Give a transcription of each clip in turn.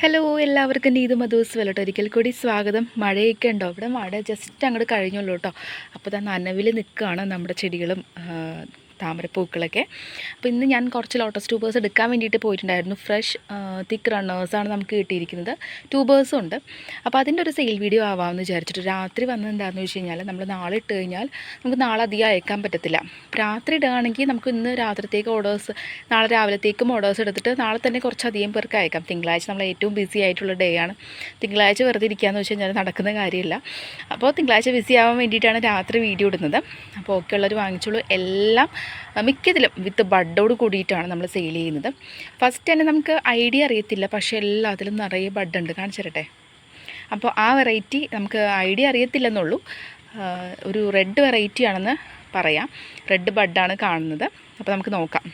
Hello എല്ലാവർക്കും നീതു മധുസ് വല്ലോട്ടോ ഒരിക്കൽ കൂടി സ്വാഗതം. മഴയൊക്കെ ഉണ്ടോ? ഇവിടെ മഴ ജസ്റ്റ് അങ്ങോട്ട് കഴിഞ്ഞുള്ളൂ കേട്ടോ. അപ്പോൾ തന്നെ നനവിൽ നിൽക്കുകയാണ് നമ്മുടെ ചെടികളും താമരപ്പൂക്കളൊക്കെ. അപ്പോൾ ഇന്ന് ഞാൻ കുറച്ച് ലോട്ടസ് ട്യൂബേഴ്സ് എടുക്കാൻ വേണ്ടിയിട്ട് പോയിട്ടുണ്ടായിരുന്നു. ഫ്രഷ് തിക്ക് റണ്ണേഴ്സാണ് നമുക്ക് കിട്ടിയിരിക്കുന്നത്. ട്യൂബേഴ്സും ഉണ്ട്. അപ്പോൾ അതിന്റെ ഒരു സെയിൽ വീഡിയോ ആവാമെന്ന് വിചാരിച്ചിട്ട് രാത്രി വന്നത് എന്താണെന്ന് വെച്ച് കഴിഞ്ഞാൽ നമ്മൾ നാളെ ഇട്ട് കഴിഞ്ഞാൽ നമുക്ക് നാളെ അധികം അയക്കാൻ പറ്റത്തില്ല. രാത്രി ഇടുകയാണെങ്കിൽ നമുക്ക് ഇന്ന് രാത്രിത്തേക്ക് ഓർഡേഴ്സ് നാളെ രാവിലത്തേക്കും ഓർഡേഴ്സ് എടുത്തിട്ട് നാളെ തന്നെ കുറച്ചധികം പേർക്ക് അയക്കാം. തിങ്കളാഴ്ച നമ്മൾ ഏറ്റവും ബിസി ആയിട്ടുള്ള ഡേ ആണ്. തിങ്കളാഴ്ച വെറുതെ ഇരിക്കുകയെന്ന് വെച്ച് കഴിഞ്ഞാൽ നടക്കുന്ന കാര്യമില്ല. അപ്പോൾ തിങ്കളാഴ്ച ബിസി ആവാൻ വേണ്ടിയിട്ടാണ് രാത്രി വീഡിയോ ഇടുന്നത്. അപ്പോൾ ഒക്കെ ഉള്ളവർ വാങ്ങിച്ചോളൂ. എല്ലാം മിക്കതിലും വിത്ത് ബഡോട് കൂടിയിട്ടാണ് നമ്മൾ സെയിൽ ചെയ്യുന്നത്. ഫസ്റ്റ് തന്നെ നമുക്ക് ഐഡിയ അറിയത്തില്ല പക്ഷേ എല്ലാത്തിലും നിറയെ ബഡുണ്ട്. കാണിച്ചരട്ടെ അപ്പോൾ ആ വെറൈറ്റി നമുക്ക് ഐഡിയ അറിയത്തില്ലെന്നുള്ളൂ. ഒരു റെഡ് വെറൈറ്റി ആണെന്ന് പറയാം. റെഡ് ബഡാണ് കാണുന്നത്. അപ്പോൾ നമുക്ക് നോക്കാം.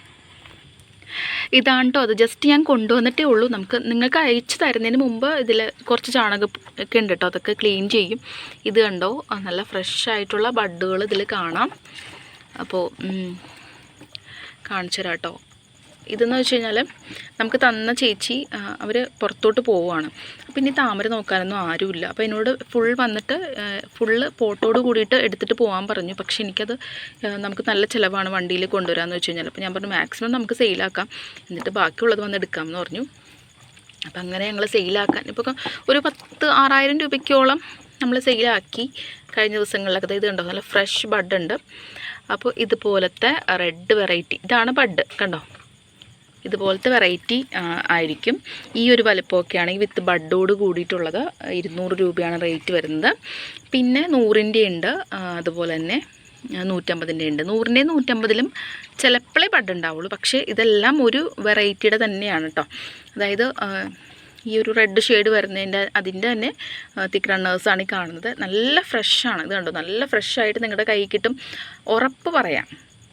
ഇതാണ് അത് ജസ്റ്റ് ഞാൻ കൊണ്ടുവന്നിട്ടേ ഉള്ളൂ. നമുക്ക് നിങ്ങൾക്ക് അയച്ചു തരുന്നതിന് മുമ്പ് ഇതിൽ കുറച്ച് ചാണകം ഒക്കെ ഉണ്ട് കേട്ടോ. അതൊക്കെ ക്ലീൻ ചെയ്യും. ഇത് കണ്ടോ? നല്ല ഫ്രഷ് ആയിട്ടുള്ള ബഡുകൾ ഇതിൽ കാണാം. അപ്പോൾ കാണിച്ചു തരാം കേട്ടോ ഇതെന്ന് വെച്ച് കഴിഞ്ഞാൽ നമുക്ക് തന്ന ചേച്ചി അവർ പുറത്തോട്ട് പോവുകയാണ് അപ്പം ഇനി താമര നോക്കാനൊന്നും ആരുമില്ല. അപ്പോൾ എന്നോട് ഫുൾ വന്നിട്ട് ഫുള്ള് പോട്ടോട് കൂടിയിട്ട് എടുത്തിട്ട് പോകാൻ പറഞ്ഞു. പക്ഷെ എനിക്കത് നമുക്ക് നല്ല ചിലവാണ് വണ്ടിയിൽ കൊണ്ടുവരാമെന്ന് വെച്ച് കഴിഞ്ഞാൽ അപ്പോൾ ഞാൻ പറഞ്ഞു മാക്സിമം നമുക്ക് സെയിലാക്കാം എന്നിട്ട് ബാക്കിയുള്ളത് വന്ന് എടുക്കാമെന്ന് പറഞ്ഞു. അപ്പം അങ്ങനെ ഞങ്ങൾ സെയിലാക്കാൻ ഇപ്പോൾ ഒരു പത്ത് ആറായിരം രൂപയ്ക്കോളം നമ്മൾ സെയിലാക്കി കഴിഞ്ഞ ദിവസങ്ങളിലൊക്കെ. ഇത് കണ്ടോ നല്ല ഫ്രഷ് ബഡ് ഉണ്ട്. അപ്പോൾ ഇതുപോലത്തെ റെഡ് വെറൈറ്റി ഇതാണ് ബഡ് കണ്ടോ? ഇതുപോലത്തെ വെറൈറ്റി ആയിരിക്കും. ഈ ഒരു വലുപ്പമൊക്കെ ആണെങ്കിൽ വിത്ത് ബഡോട് കൂടിയിട്ടുള്ളത്. ഇരുന്നൂറ് രൂപയാണ് റേറ്റ് വരുന്നത്. പിന്നെ നൂറിന്റെ ഉണ്ട് അതുപോലെ തന്നെ നൂറ്റമ്പതിന്റെ ഉണ്ട്. നൂറിന്റെയും നൂറ്റമ്പതിലും ചിലപ്പോഴേ ബഡ് ഉണ്ടാവുള്ളൂ. പക്ഷേ ഇതെല്ലാം ഒരു വെറൈറ്റിയുടെ തന്നെയാണ് കേട്ടോ അതായത് ഈ ഒരു റെഡ് ഷെയ്ഡ് വരുന്നതിന്റെ അതിന്റെ തന്നെ തിക് റണ്ണേഴ്സാണ് ഈ കാണുന്നത്. നല്ല ഫ്രഷാണ് ഇത് കണ്ടോ? നല്ല ഫ്രഷായിട്ട് നിങ്ങളുടെ കൈ കിട്ടും. ഉറപ്പ് പറയാം.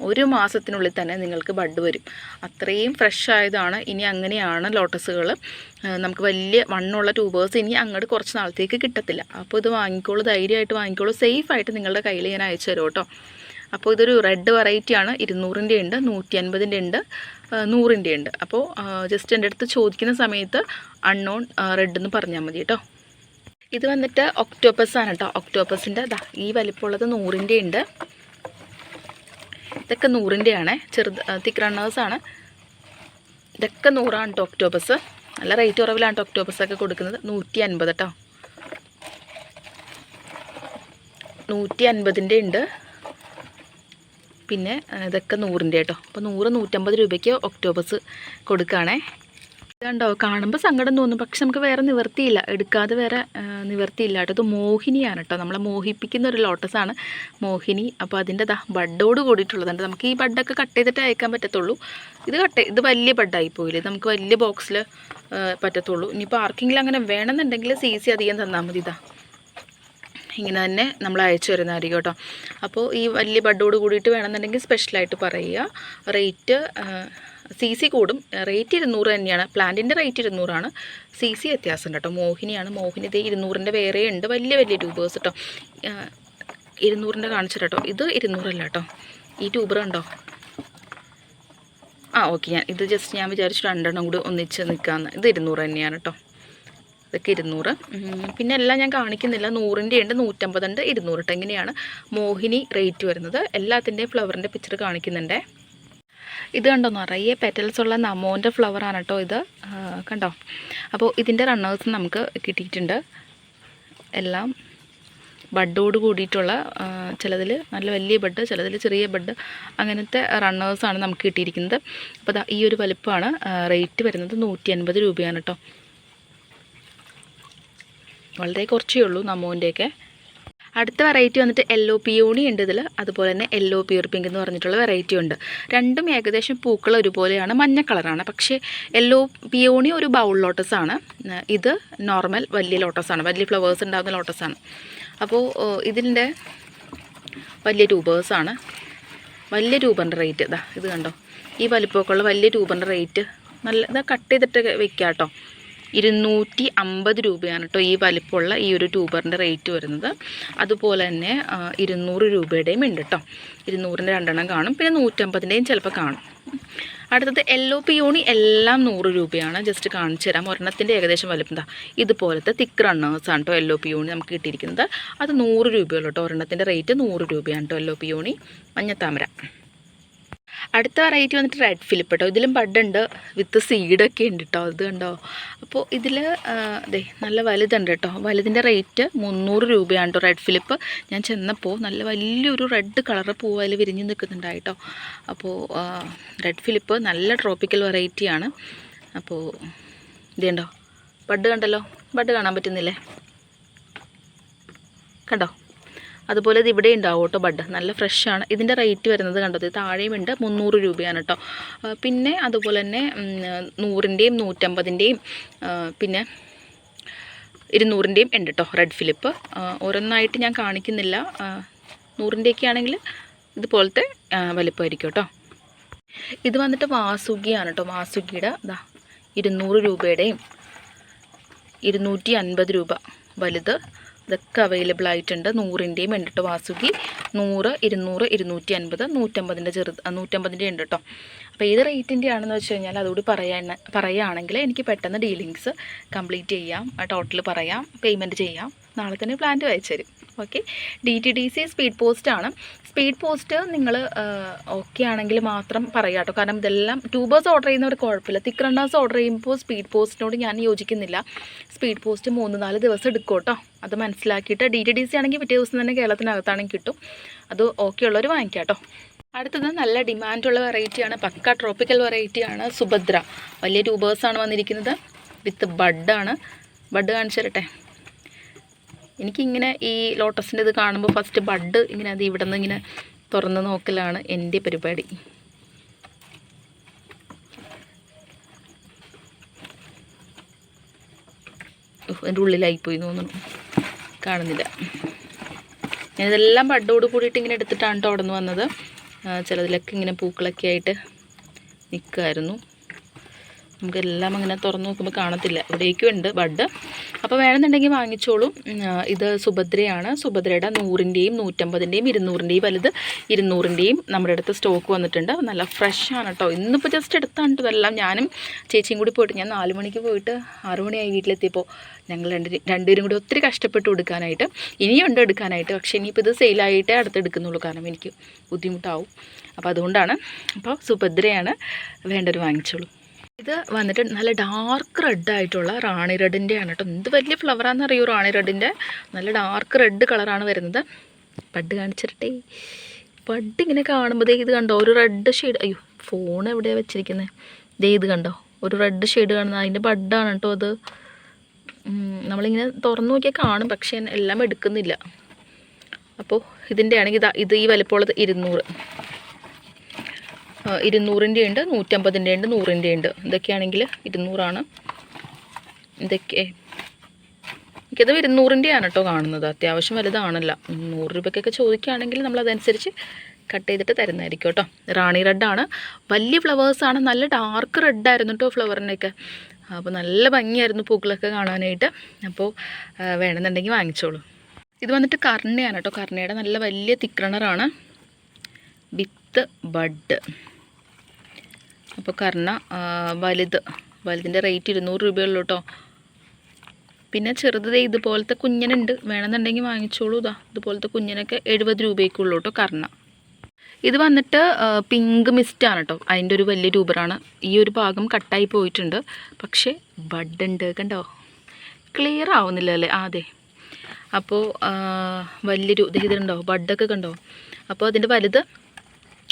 ഒരു മാസത്തിനുള്ളിൽ തന്നെ നിങ്ങൾക്ക് ബഡ് വരും. അത്രയും ഫ്രഷ് ആയതാണ്. ഇനി അങ്ങനെയാണ് ലോട്ടസുകൾ നമുക്ക് വലിയ വണ്ണുള്ള ട്യൂബേഴ്സ് ഇനി അങ്ങോട്ട് കുറച്ച് നാളത്തേക്ക് കിട്ടത്തില്ല. അപ്പോൾ ഇത് വാങ്ങിക്കോളൂ ധൈര്യമായിട്ട് വാങ്ങിക്കോളൂ. സേഫായിട്ട് നിങ്ങളുടെ കയ്യിൽ ഞാൻ അയച്ചു തരും കേട്ടോ. അപ്പോൾ ഇതൊരു റെഡ് വെറൈറ്റിയാണ് ഇരുന്നൂറിന്റെ ഉണ്ട് നൂറ്റി അൻപതിന്റെ ഉണ്ട് നൂറിന്റെ ഉണ്ട്. അപ്പോൾ ജസ്റ്റ് എന്റെ അടുത്ത് ചോദിക്കുന്ന സമയത്ത് അൺനോൺ റെഡ് എന്ന് പറഞ്ഞാൽ മതി കേട്ടോ ഇത് വന്നിട്ട് ഒക്ടോപ്പസ് ആണ് കേട്ടോ ഒക്ടോപ്പസിന്റെ ഈ വലിപ്പമുള്ളത് നൂറിന്റെ ഉണ്ട്. ഇതൊക്കെ നൂറിന്റെ ആണ്. ചെറുത് തിക്ക് റണ്ണേഴ്സാണ് ഇതൊക്കെ നൂറാണ് കേട്ടോ ഒക്ടോപ്പസ് നല്ല റേറ്റ് കുറവിലാണ് കേട്ടോ ഒക്ടോപ്പസ് ഒക്കെ കൊടുക്കുന്നത്. നൂറ്റി അൻപത് കേട്ടോ നൂറ്റി അൻപതിന്റെ ഉണ്ട്. പിന്നെ ഇതൊക്കെ നൂറിന്റെ കേട്ടോ. അപ്പോൾ നൂറ് നൂറ്റമ്പത് രൂപയ്ക്ക് ഒക്ടോബസ് കൊടുക്കുകയാണേ. ഇതുണ്ടോ? കാണുമ്പോൾ സങ്കടം തോന്നും. പക്ഷെ നമുക്ക് വേറെ നിവർത്തിയില്ല. എടുക്കാതെ വേറെ നിവർത്തിയില്ല കേട്ടോ. ഇത് മോഹിനിയാണ് കേട്ടോ. നമ്മളെ മോഹിപ്പിക്കുന്ന ഒരു ലോട്ടസാണ് മോഹിനി. അപ്പോൾ അതിന്റെ ദാ ബഡോട് കൂടിയിട്ടുള്ളതുണ്ട്. നമുക്ക് ഈ ബഡൊക്കെ കട്ട് ചെയ്തിട്ട് അയക്കാൻ പറ്റത്തുള്ളൂ. ഇത് കട്ട് ഇത് വലിയ ബഡായി പോയില്ലേ? നമുക്ക് വലിയ ബോക്സിൽ പറ്റത്തുള്ളൂ. ഇനി ആർക്കെങ്കിലും അങ്ങനെ വേണമെന്നുണ്ടെങ്കിൽ സി സി അധികം തന്നാൽ മതി ഇതാ ഇങ്ങനെ തന്നെ നമ്മൾ അയച്ചു തരുന്നതായിരിക്കും കേട്ടോ. അപ്പോൾ ഈ വലിയ ബഡോട് കൂടിയിട്ട് വേണമെന്നുണ്ടെങ്കിൽ സ്പെഷ്യലായിട്ട് പറയുക. റേറ്റ് സി സി കൂടും. റേറ്റ് ഇരുന്നൂറ് തന്നെയാണ്. പ്ലാന്റിന്റെ റേറ്റ് ഇരുന്നൂറാണ്. സി സി വ്യത്യാസം കേട്ടോ. മോഹിനിയാണ്. മോഹിനി ഇതേ ഇരുന്നൂറിന്റെ വേറെ ഉണ്ട്. വലിയ വലിയ ട്യൂബേഴ്സ് കേട്ടോ ഇരുന്നൂറിന്റെ കാണിച്ചു കേട്ടോ. ഇത് ഇരുന്നൂറല്ല കേട്ടോ. ഈ ട്യൂബർ ഉണ്ടോ ആ ഓക്കെ ഞാൻ ഇത് ജസ്റ്റ് ഞാൻ വിചാരിച്ചു രണ്ടെണ്ണം കൂടി ഒന്നിച്ച് നിൽക്കാമെന്ന് ഇത് ഇരുന്നൂറ് തന്നെയാണ് കേട്ടോ. ഇതൊക്കെ ഇരുന്നൂറ്. പിന്നെ എല്ലാം ഞാൻ കാണിക്കുന്നില്ല. നൂറിന്റെ ഉണ്ട് നൂറ്റമ്പതുണ്ട് ഇരുന്നൂറ് ഇട്ട് ഇങ്ങനെയാണ് മോഹിനി റേറ്റ് വരുന്നത്. എല്ലാത്തിന്റെയും ഫ്ലവറിന്റെ പിക്ചർ കാണിക്കുന്നുണ്ടേ. ഇത് കണ്ടോ? നിറയെ പെറ്റൽസ് ഉള്ള നമോന്റെ ഫ്ലവറാണ് കേട്ടോ ഇത്. കണ്ടോ? അപ്പോൾ ഇതിന്റെ റണ്ണേഴ്സ് നമുക്ക് കിട്ടിയിട്ടുണ്ട്. എല്ലാം ബഡോട് കൂടിയിട്ടുള്ള ചിലതിൽ നല്ല വലിയ ബഡ് ചിലതിൽ ചെറിയ ബഡ് അങ്ങനത്തെ റണ്ണേഴ്സാണ് നമുക്ക് കിട്ടിയിരിക്കുന്നത്. അപ്പോൾ ഈ ഒരു വലിപ്പമാണ് റേറ്റ് വരുന്നത് നൂറ്റി അൻപത് രൂപയാണ് കേട്ടോ വളരെ കുറച്ചേ ഉള്ളൂ നമ്മൂന്റെയൊക്കെ. അടുത്ത വെറൈറ്റി വന്നിട്ട് യെല്ലോ പിയോണി ഉണ്ട് ഇതിൽ അതുപോലെ തന്നെ യെല്ലോ പിയർ പിങ്ക് എന്ന് പറഞ്ഞിട്ടുള്ള വെറൈറ്റി ഉണ്ട്. രണ്ടും ഏകദേശം പൂക്കൾ ഒരുപോലെയാണ് മഞ്ഞ കളറാണ് പക്ഷേ യെല്ലോ പിയോണി ഒരു ബൗൾ ലോട്ടസ് ആണ്. ഇത് നോർമൽ വലിയ ലോട്ടസാണ് വലിയ ഫ്ലവേഴ്സ് ഉണ്ടാകുന്ന ലോട്ടസാണ് അപ്പോൾ ഇതിന്റെ വലിയ ട്യൂബേഴ്സാണ് വലിയ ട്യൂബറിന്റെ റേറ്റ് ഇതാ ഇത് കണ്ടോ? ഈ വലിപ്പമൊക്കെ ഉള്ള വലിയ ട്യൂബറിന്റെ റേറ്റ് നല്ല ഇതാ കട്ട് ചെയ്തിട്ട് വെക്കാം കേട്ടോ ഇരുന്നൂറ്റി അമ്പത് രൂപയാണ് കേട്ടോ ഈ വലിപ്പമുള്ള ഈ ഒരു ട്യൂബറിന്റെ റേറ്റ് വരുന്നത്. അതുപോലെ തന്നെ ഇരുന്നൂറ് രൂപയുടെയും ഉണ്ട് കേട്ടോ ഇരുന്നൂറിന്റെ രണ്ടെണ്ണം കാണും പിന്നെ നൂറ്റമ്പതിന്റെയും ചിലപ്പോൾ കാണും. അടുത്തത് യെല്ലോ പിയോണി എല്ലാം നൂറ് രൂപയാണ്. ജസ്റ്റ് കാണിച്ചു തരാം. ഒരെണ്ണത്തിന്റെ ഏകദേശം വലുപ്പം എന്താ ഇതുപോലത്തെ തിക്ക് റണ്ണേഴ്സ് ആണ് കേട്ടോ യെല്ലോ പിയോണി നമുക്ക് കിട്ടിയിരിക്കുന്നത്. അത് നൂറ് രൂപയുള്ളൂ കേട്ടോ ഒരെണ്ണത്തിന്റെ റേറ്റ് നൂറ് രൂപയാണ് കേട്ടോ യെല്ലോ പിയോണി മഞ്ഞത്താമര അടുത്ത വെറൈറ്റി വന്നിട്ട് റെഡ് ഫിലിപ്പ് കേട്ടോ ഇതിലും ബഡുണ്ട്. വിത്ത് സീഡൊക്കെ ഉണ്ട് കേട്ടോ ഇത് കണ്ടോ? അപ്പോൾ ഇതിൽ അതെ നല്ല വലുതുണ്ട് കേട്ടോ വലുതിന്റെ റേറ്റ് മുന്നൂറ് രൂപയാണ് കേട്ടോ റെഡ് ഫിലിപ്പ് ഞാൻ ചെന്നപ്പോൾ നല്ല വലിയൊരു റെഡ് കളറ് പൂവ് വിരിഞ്ഞ് നിൽക്കുന്നുണ്ടായിട്ടോ അപ്പോൾ റെഡ് ഫിലിപ്പ് നല്ല ട്രോപ്പിക്കൽ വെറൈറ്റിയാണ് അപ്പോൾ ഇതുണ്ടോ ബഡ് കണ്ടല്ലോ? ബഡ് കാണാൻ പറ്റുന്നില്ലേ? കണ്ടോ? അതുപോലെ ഇത് ഇവിടെ ഉണ്ടാവും കേട്ടോ ബഡ്. നല്ല ഫ്രഷ് ആണ്. ഇതിന്റെ റേറ്റ് വരുന്നത് കണ്ടത് താഴെയും ഉണ്ട്. മുന്നൂറ് രൂപയാണ് കേട്ടോ. പിന്നെ അതുപോലെ തന്നെ നൂറിന്റെയും നൂറ്റമ്പതിന്റെയും പിന്നെ ഇരുന്നൂറിന്റെയും ഉണ്ട് കേട്ടോ റെഡ് ഫിലിപ്പ് ഓരോന്നായിട്ട് ഞാൻ കാണിക്കുന്നില്ല. നൂറിന്റെയൊക്കെ ആണെങ്കിൽ ഇതുപോലത്തെ വലിപ്പമായിരിക്കും കേട്ടോ. ഇത് വന്നിട്ട് വാസുകിയാണ് കേട്ടോ. വാസുകിയുടെ ഇതാ ഇരുന്നൂറ് രൂപയുടെയും ഇരുന്നൂറ്റി അൻപത് രൂപ വലുത് ഇതൊക്കെ അവൈലബിൾ ആയിട്ടുണ്ട്. നൂറിന്റെയും ഉണ്ട് വാസുകി. നൂറ് ഇരുന്നൂറ് ഇരുന്നൂറ്റി അൻപത് നൂറ്റമ്പതിന്റെ ചെറുത് നൂറ്റമ്പതിന്റെ ഉണ്ട് കേട്ടോ അപ്പോൾ ഏത് റേറ്റിന്റെ ആണെന്ന് വെച്ച് കഴിഞ്ഞാൽ അതുകൂടി പറയാൻ പറയുകയാണെങ്കിൽ എനിക്ക് പെട്ടെന്ന് ഡീലിങ്സ് കംപ്ലീറ്റ് ചെയ്യാം. ടോട്ടൽ പറയാം. പേയ്മെന്റ് ചെയ്യാം. നാളെ തന്നെ പ്ലാന്റ് അയച്ചു തരും okay. D T D C speed post ആണ്. സ്പീഡ് പോസ്റ്റ് നിങ്ങൾ ഓക്കെ ആണെങ്കിൽ മാത്രം പറയാം കേട്ടോ. കാരണം ഇതെല്ലാം ട്യൂബേഴ്സ് ഓർഡർ ചെയ്യുന്നവർ കുഴപ്പമില്ല. തിക്ക് റണ്ണേഴ്സ് ഓർഡർ ചെയ്യുമ്പോൾ സ്പീഡ് പോസ്റ്റിനോട് ഞാൻ യോജിക്കുന്നില്ല. സ്പീഡ് പോസ്റ്റ് മൂന്ന് നാല് ദിവസം എടുക്കും കേട്ടോ. അത് മനസ്സിലാക്കിയിട്ട് ഡി ടി ഡി സി ആണെങ്കിൽ പിറ്റേ ദിവസം തന്നെ കേരളത്തിനകത്താണെങ്കിൽ കിട്ടും. അത് ഓക്കെ ഉള്ളവർ വാങ്ങിക്കാം കേട്ടോ. അടുത്തത് നല്ല ഡിമാൻഡുള്ള വെറൈറ്റിയാണ് പക്ക ട്രോപ്പിക്കൽ വെറൈറ്റിയാണ് സുഭദ്ര. വലിയ ട്യൂബേഴ്സാണ് വന്നിരിക്കുന്നത്. വിത്ത് ബഡാണ് ബഡ് കാണിച്ചു തരട്ടെ? എനിക്കിങ്ങനെ ഈ ലോട്ടസിന്റെ ഇത് കാണുമ്പോൾ ഫസ്റ്റ് ബഡ് ഇങ്ങനെ അത് ഇവിടെ നിന്ന് ഇങ്ങനെ തുറന്ന് നോക്കലാണ് എന്റെ പരിപാടി. എന്റെ ഉള്ളിലായിപ്പോയി പോയി തോന്നുന്നു. കാണുന്നില്ല. ഞാനിതെല്ലാം ബഡോട് കൂടിയിട്ട് ഇങ്ങനെ എടുത്തിട്ടാണ് കേട്ടോ അവിടെ നിന്ന് വന്നത് ചിലതിലൊക്കെ ഇങ്ങനെ പൂക്കളൊക്കെ ആയിട്ട് നിൽക്കുമായിരുന്നു നമുക്കെല്ലാം അങ്ങനെ തുറന്ന് നോക്കുമ്പോൾ കാണത്തില്ല. ഇവിടേക്കും ഉണ്ട് ബഡ്. അപ്പോൾ വേണമെന്നുണ്ടെങ്കിൽ വാങ്ങിച്ചോളൂ. ഇത് സുഭദ്രയാണ്. സുഭദ്രയുടെ നൂറിന്റെയും നൂറ്റമ്പതിന്റെയും ഇരുന്നൂറിന്റെയും വലുത് ഇരുന്നൂറിന്റെയും നമ്മുടെ അടുത്ത് സ്റ്റോക്ക് വന്നിട്ടുണ്ട്. നല്ല ഫ്രഷ് ആണ് കേട്ടോ ഇന്നിപ്പോൾ ജസ്റ്റ് എടുത്താണ് ഇതെല്ലാം. ഞാനും ചേച്ചിയും കൂടി പോയിട്ട് ഞാൻ നാല് മണിക്ക് പോയിട്ട് ആറുമണിയായി വീട്ടിലെത്തിയപ്പോൾ ഞങ്ങൾ രണ്ട് രണ്ടുപേരും കൂടി ഒത്തിരി കഷ്ടപ്പെട്ടു എടുക്കാനായിട്ട്. ഇനിയുണ്ട് എടുക്കാനായിട്ട്. പക്ഷേ ഇനിയിപ്പോൾ ഇത് സെയിലായിട്ടേ അടുത്ത് എടുക്കുന്നുള്ളൂ കാരണം എനിക്ക് ബുദ്ധിമുട്ടാവും. അപ്പോൾ അതുകൊണ്ടാണ്. അപ്പോൾ സുഭദ്രയാണ് വേണ്ടവർ വാങ്ങിച്ചോളൂ. ഇത് വന്നിട്ട് നല്ല ഡാർക്ക് റെഡ് ആയിട്ടുള്ള റാണി റെഡിന്റെ ആണ് കേട്ടോ. എന്ത് വലിയ ഫ്ലവറാണെന്ന് അറിയൂ റാണി റെഡിന്റെ നല്ല ഡാർക്ക് റെഡ് കളറാണ് വരുന്നത്. ബഡ് കാണിച്ചിരട്ടെ. ബഡ് ഇങ്ങനെ കാണുമ്പോൾ ദേ ഇത് കണ്ടോ? ഒരു റെഡ് ഷെയ്ഡ് അയ്യോ ഫോൺ എവിടെയാണ് വെച്ചിരിക്കുന്നത് ദേ ഇത് കണ്ടോ? ഒരു റെഡ് ഷെയ്ഡ് കാണുന്നത് അതിന്റെ ബഡാണ് കേട്ടോ അത്. നമ്മളിങ്ങനെ തുറന്നു നോക്കിയാൽ കാണും പക്ഷേ എല്ലാം എടുക്കുന്നില്ല. അപ്പോൾ ഇതിന്റെ ആണെങ്കിൽ ഇതാ ഈ വലിപ്പമുള്ളത് ഇരുന്നൂറ്. ഇരുന്നൂറിന്റെ ഉണ്ട് നൂറ്റമ്പതിന്റെ ഉണ്ട് നൂറിന്റെ ഉണ്ട്. ഇതൊക്കെയാണെങ്കിൽ ഇരുന്നൂറാണ്. ഇതൊക്കെ എനിക്കത് ഇരുന്നൂറിന്റെയാണ് കേട്ടോ കാണുന്നത്. അത്യാവശ്യം വലുതാണല്ലോ. നൂറ് രൂപയ്ക്കൊക്കെ ചോദിക്കുകയാണെങ്കിൽ നമ്മൾ അതനുസരിച്ച് കട്ട് ചെയ്തിട്ട് തരുന്നതായിരിക്കും കേട്ടോ. റാണി റെഡാണ് വലിയ ഫ്ലവേഴ്സാണ് നല്ല ഡാർക്ക് റെഡായിരുന്നു കേട്ടോ ഫ്ലവറിനൊക്കെ അപ്പോൾ നല്ല ഭംഗിയായിരുന്നു പൂക്കളൊക്കെ കാണാനായിട്ട്. അപ്പോൾ വേണമെന്നുണ്ടെങ്കിൽ വാങ്ങിച്ചോളൂ. ഇത് വന്നിട്ട് കർണയാണ് കേട്ടോ. കർണയുടെ നല്ല വലിയ തിക്രണറാണ് വിത്ത് ബഡ്. അപ്പോൾ കർണ വലുത്. വലുതിന്റെ റേറ്റ് ഇരുന്നൂറ് രൂപയുള്ളൂ കേട്ടോ പിന്നെ ചെറുത് ഇതുപോലത്തെ കുഞ്ഞനുണ്ട്. വേണമെന്നുണ്ടെങ്കിൽ വാങ്ങിച്ചോളൂ ഇതാ ഇതുപോലത്തെ കുഞ്ഞനൊക്കെ എഴുപത് രൂപയ്ക്കുള്ളൂ കേട്ടോ കർണ. ഇത് വന്നിട്ട് പിങ്ക് മിസ്റ്റ് ആണ് കേട്ടോ അതിന്റെ ഒരു വലിയ രൂപറാണ്. ഈ ഒരു ഭാഗം കട്ടായി പോയിട്ടുണ്ട്. പക്ഷേ ബഡ് ഉണ്ട് കണ്ടോ? ക്ലിയർ ആവുന്നില്ല അല്ലേ? അതെ. അപ്പോൾ വലിയൊരു ഇത് ഇതുണ്ടോ ബഡൊക്കെ കണ്ടോ? അപ്പോൾ അതിന്റെ വലുത്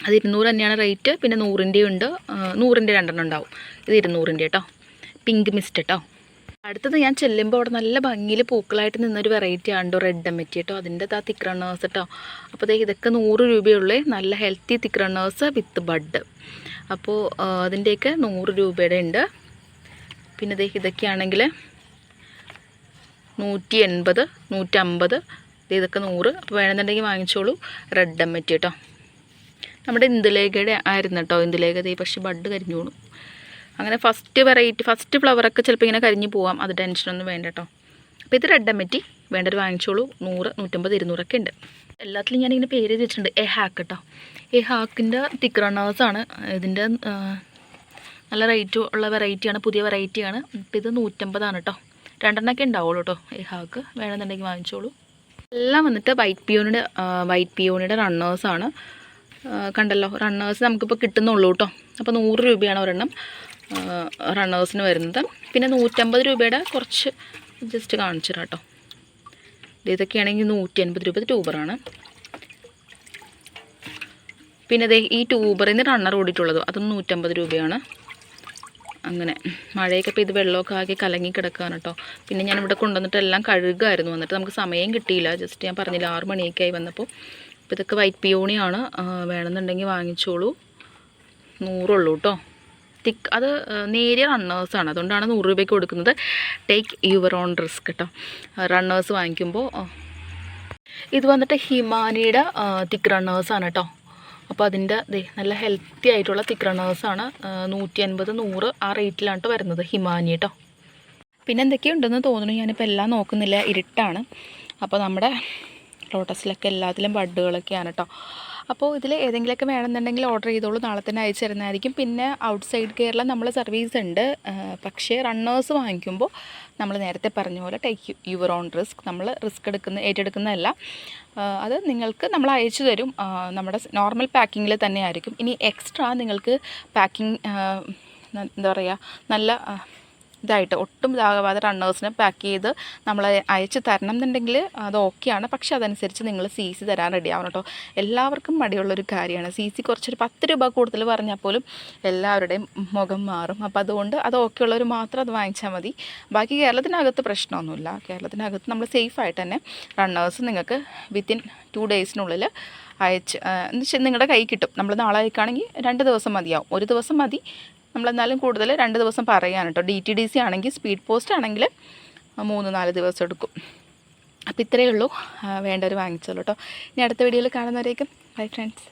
അത് ഇരുന്നൂറ് തന്നെയാണ് റേറ്റ്. പിന്നെ നൂറിന്റെ ഉണ്ട്. നൂറിന്റെ രണ്ടെണ്ണം ഉണ്ടാവും. ഇത് ഇരുന്നൂറിന്റെ കേട്ടോ പിങ്ക് മിസ്റ്റ് കേട്ടോ അടുത്തത് ഞാൻ ചെല്ലുമ്പോൾ അവിടെ നല്ല ഭംഗിയിൽ പൂക്കളായിട്ട് നിന്നൊരു വെറൈറ്റി ആണ്ടോ റെഡ് എമ്മറ്റി കേട്ടോ അതിന്റെ ആ തിക്ക് റണ്ണേഴ്സ് കേട്ടോ അപ്പോൾ ഇതൊക്കെ നൂറ് രൂപയുള്ളേ. നല്ല healthy thick runners with bud അപ്പോൾ അതിന്റെയൊക്കെ നൂറ് രൂപയുടെ ഉണ്ട്. പിന്നെ ദേ ഇതൊക്കെയാണെങ്കിൽ നൂറ്റി എൺപത് നൂറ്റമ്പത്. ഇതൊക്കെ നൂറ്. അപ്പോൾ വേണമെന്നുണ്ടെങ്കിൽ വാങ്ങിച്ചോളൂ. റെഡ് എമ്മറ്റി കേട്ടോ നമ്മുടെ ഇന്ദുലേഖയുടെ ആയിരുന്നു കേട്ടോ. ദേ പക്ഷേ ബഡ് കരിഞ്ഞു പോണു അങ്ങനെ ഫസ്റ്റ് വെറൈറ്റി ഫസ്റ്റ് ഫ്ലവറൊക്കെ ചിലപ്പോൾ ഇങ്ങനെ കരിഞ്ഞു പോവാം. അത് ടെൻഷനൊന്നും വേണ്ട കേട്ടോ. അപ്പോൾ ഇത് റെഡ് അമ്മറ്റി. വേണ്ടത് വാങ്ങിച്ചോളൂ. നൂറ് നൂറ്റമ്പത് ഇരുന്നൂറൊക്കെ ഉണ്ട്. എല്ലാത്തിലും ഞാനിങ്ങനെ പേര് വെച്ചിട്ടുണ്ട്. എ ഹാക്ക് കേട്ടോ. എ ഹാക്കിന്റെ റണ്ണേഴ്സാണ് ഇതിന്റെ നല്ല റേറ്റ് ഉള്ള വെറൈറ്റിയാണ് പുതിയ വെറൈറ്റിയാണ് ഇപ്പം ഇത് നൂറ്റമ്പതാണ് കേട്ടോ. രണ്ടെണ്ണമൊക്കെ ഉണ്ടാവുള്ളൂ കേട്ടോ. ഈ ഹാക്ക് വേണമെന്നുണ്ടെങ്കിൽ വാങ്ങിച്ചോളൂ. എല്ലാം വന്നിട്ട് വൈറ്റ് പിയോണിയുടെ വൈറ്റ് പിയോണിയുടെ റണ്ണേഴ്സാണ് കണ്ടല്ലോ റണ്ണേഴ്സ് നമുക്കിപ്പോൾ കിട്ടുന്നുള്ളൂ കേട്ടോ അപ്പോൾ നൂറ് രൂപയാണ് ഒരെണ്ണം. റണ്ണേഴ്സിന് വരുന്നത്. പിന്നെ നൂറ്റമ്പത് രൂപയുടെ കുറച്ച് ജസ്റ്റ് കാണിച്ചു കേട്ടോ ഇതൊക്കെയാണെങ്കിൽ നൂറ്റി അൻപത് രൂപ ട്യൂബറാണ് പിന്നെ ദേ ഈ ട്യൂബറിൽ നിന്ന് റണ്ണർ ഓടിയിട്ടുള്ളത് അതും നൂറ്റമ്പത് രൂപയാണ്. അങ്ങനെ മഴയൊക്കെ ഇത് വെള്ളമൊക്കെ ആകെ കലങ്ങി കിടക്കുകയാണ് കേട്ടോ പിന്നെ ഞാനിവിടെ കൊണ്ടുവന്നിട്ട് എല്ലാം കഴുകായിരുന്നു വന്നിട്ട് നമുക്ക് സമയം കിട്ടിയില്ല. ജസ്റ്റ് ഞാൻ പറഞ്ഞില്ല ആറ് മണിയൊക്കെ ആയി വന്നപ്പോൾ അപ്പോൾ ഇതൊക്കെ വൈറ്റ് പിയോണിയാണ് വേണമെന്നുണ്ടെങ്കിൽ വാങ്ങിച്ചോളൂ. നൂറുള്ളൂ കേട്ടോ തിക്ക് അത് നേരിയ റണ്ണേഴ്സാണ് അതുകൊണ്ടാണ് നൂറ് രൂപയ്ക്ക് കൊടുക്കുന്നത്. ടേക്ക് യുവർ ഓൺ റിസ്ക് കേട്ടോ റണ്ണേഴ്സ് വാങ്ങിക്കുമ്പോൾ ഇത് വന്നിട്ട് ഹിമാനിയുടെ തിക്ക് റണ്ണേഴ്സാണ് കേട്ടോ അപ്പോൾ അതിന്റെ ദേ നല്ല ഹെൽത്തി ആയിട്ടുള്ള തിക്ക് റണ്ണേഴ്സാണ് നൂറ്റി അൻപത് നൂറ് ആ റേറ്റിലാണ് കേട്ടോ വരുന്നത് ഹിമാനി കേട്ടോ പിന്നെ എന്തൊക്കെയുണ്ടെന്ന് തോന്നുന്നു. ഞാനിപ്പോൾ എല്ലാം നോക്കുന്നില്ല. ഇരുട്ടാണ്. അപ്പോൾ നമ്മുടെ ലോട്ടസിലൊക്കെ എല്ലാത്തിലും ബഡുകളൊക്കെയാണ് കേട്ടോ അപ്പോൾ ഇതിൽ ഏതെങ്കിലുമൊക്കെ വേണമെന്നുണ്ടെങ്കിൽ ഓർഡർ ചെയ്തോളൂ. നാളെ തന്നെ അയച്ചു തരുന്നതായിരിക്കും. പിന്നെ ഔട്ട് സൈഡ് കേരള നമ്മൾ സർവീസ് ഉണ്ട്. പക്ഷേ റണ്ണേഴ്സ് വാങ്ങിക്കുമ്പോൾ നമ്മൾ നേരത്തെ പറഞ്ഞ പോലെ ടേക്ക് യുവർ ഓൺ റിസ്ക് നമ്മൾ റിസ്ക് എടുക്കുന്ന ഏറ്റെടുക്കുന്നതല്ല. അത് നിങ്ങൾക്ക് നമ്മൾ അയച്ചു തരും. നമ്മുടെ നോർമൽ പാക്കിങ്ങിൽ തന്നെ ആയിരിക്കും ഇനി എക്സ്ട്രാ നിങ്ങൾക്ക് പാക്കിംഗ് എന്താ പറയുക നല്ല ഇതായിട്ട് ഒട്ടും ഇതാകാതെ റണ്ണേഴ്സിനെ പാക്ക് ചെയ്ത് നമ്മൾ അയച്ച് തരണം എന്നുണ്ടെങ്കിൽ അത് ഓക്കെയാണ് പക്ഷെ അതനുസരിച്ച് നിങ്ങൾ സി സി തരാൻ റെഡി ആവണം കേട്ടോ എല്ലാവർക്കും മടിയുള്ളൊരു കാര്യമാണ്. സി സി കുറച്ചൊരു പത്ത് രൂപ കൂടുതൽ പറഞ്ഞാൽ പോലും എല്ലാവരുടെയും മുഖം മാറും. അപ്പോൾ അതുകൊണ്ട് അത് ഓക്കെ ഉള്ളവർ മാത്രം അത് വാങ്ങിച്ചാൽ മതി. ബാക്കി കേരളത്തിനകത്ത് പ്രശ്നമൊന്നുമില്ല. കേരളത്തിനകത്ത് നമ്മൾ സേഫ് ആയിട്ട് തന്നെ റണ്ണേഴ്സ് നിങ്ങൾക്ക് വിത്തിൻ ടു ഡേയ്സിനുള്ളിൽ അയച്ച് എന്ന് വെച്ചാൽ നിങ്ങളുടെ കൈ കിട്ടും. നമ്മൾ നാളെ അയക്കുകയാണെങ്കിൽ രണ്ട് ദിവസം മതിയാവും. ഒരു ദിവസം മതി. നമ്മളെന്നാലും കൂടുതൽ രണ്ട് ദിവസം പറയുകയാണ് കേട്ടോ ഡി ടി ഡി സി ആണെങ്കിൽ സ്പീഡ് പോസ്റ്റ് ആണെങ്കിൽ മൂന്ന് നാല് ദിവസം എടുക്കും. അപ്പോൾ ഇത്രയേ ഉള്ളൂ. വേണ്ടവർ വാങ്ങിച്ചോളൂ കേട്ടോ ഇനി അടുത്ത വീഡിയോയിൽ കാണുന്നവരേക്കും. Bye friends